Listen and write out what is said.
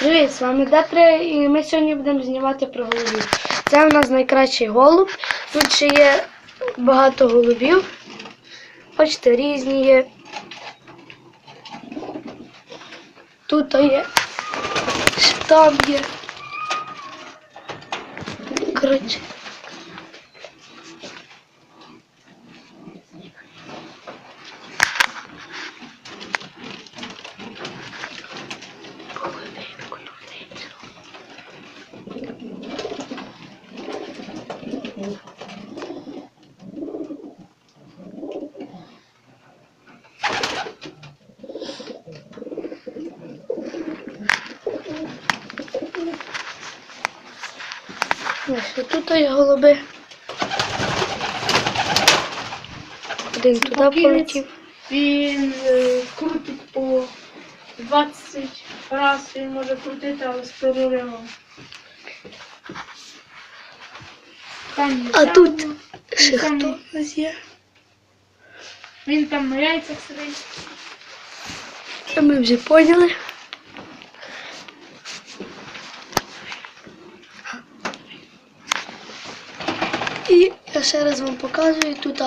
Привіт, з вами Детри і ми сьогодні будемо знімати про голубів. Це у нас найкращий голуб. Тут ще є багато голубів. Бачите, різні є. Тут є. Там є. Коротше. Ось тут є голуби. Один туди полетів. Він е, крутить по 20 раз, він може крутити, але з переривом. Там є А там, тут ще там- хто у нас є? Він там на яйцях сидить. Це ми вже поняли. І я ще раз вам показую тут